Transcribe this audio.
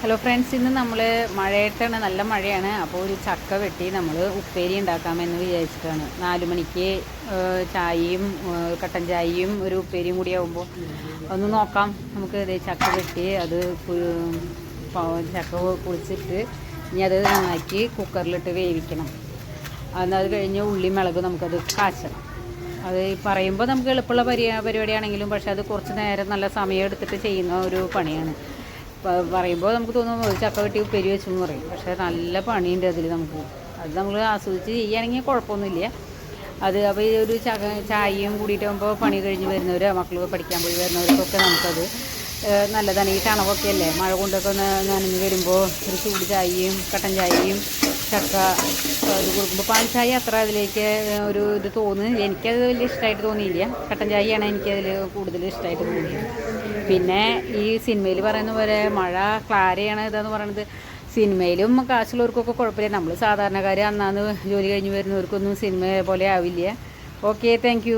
Hello friends ഇന്ന് നമ്മൾ മഴയായിട്ടാണ് നല്ല മഴയാണ്. അപ്പോൾ ഒരു ചക്ക വെട്ടി നമ്മൾ ഉപ്പേരി ഉണ്ടാക്കാമെന്ന് വിചാരിച്ചിട്ടാണ്. നാല് മണിക്ക് ചായയും കട്ടൻ ചായയും ഒരു ഉപ്പേരിയും കൂടി ആകുമ്പോൾ ഒന്ന് നോക്കാം. നമുക്ക് ചക്ക വെട്ടി അത് ചക്ക കുളിച്ചിട്ട് ഇനി അത് നന്നാക്കി കുക്കറിലിട്ട് വേവിക്കണം. അത് കഴിഞ്ഞ് ഉള്ളി മുളക് നമുക്കത് കാച്ചണം. അത് പറയുമ്പോൾ നമുക്ക് എളുപ്പമുള്ള പരി പരിപാടിയാണെങ്കിലും പക്ഷേ അത് കുറച്ച് നേരം നല്ല സമയം എടുത്തിട്ട് ചെയ്യുന്ന ഒരു പണിയാണ്. പറയുമ്പോൾ നമുക്ക് തോന്നും ഒരു ചക്ക വെട്ടി പെരി വെച്ചു എന്ന് പറയും. പക്ഷേ നല്ല പണിയുണ്ട് അതിൽ നമുക്ക്. അത് നമ്മൾ ആസ്വദിച്ച് ചെയ്യുകയാണെങ്കിൽ കുഴപ്പമൊന്നുമില്ല അത് അപ്പോൾ ഈ ഒരു ചക ചായയും കൂടിയിട്ടാകുമ്പോൾ പണി കഴിഞ്ഞ് വരുന്നവർ മക്കൾ പഠിക്കാൻ പോയി വരുന്നവർക്കൊക്കെ നമുക്കത് നല്ലതാണ്. ഈ തണവൊക്കെ അല്ലേ മഴ കൊണ്ടൊക്കെ ഒന്ന് നനഞ്ഞ് വരുമ്പോൾ ഒരു ചൂട് ചായയും കട്ടൻ ചായയും ചക്ക ഇത് കൊടുക്കുമ്പോൾ പാൽ ചായ അത്ര അതിലേക്ക് ഒരു ഇത് തോന്നുന്നു എനിക്കത് വലിയ ഇഷ്ടമായിട്ട് തോന്നിയില്ല. കട്ടൻ ചായയാണ് എനിക്കതിൽ കൂടുതൽ ഇഷ്ടമായിട്ട് തോന്നിയത്. പിന്നെ ഈ സിനിമയിൽ പറയുന്ന പോലെ മഴ ക്ലാരയാണ് ഇതെന്ന് പറയുന്നത് സിനിമയിലും കാശുള്ളവർക്കൊക്കെ കുഴപ്പമില്ല. നമ്മൾ സാധാരണക്കാർ അന്നാന്ന് ജോലി കഴിഞ്ഞ് വരുന്നവർക്കൊന്നും സിനിമ പോലെ ആവില്ല. Okay thank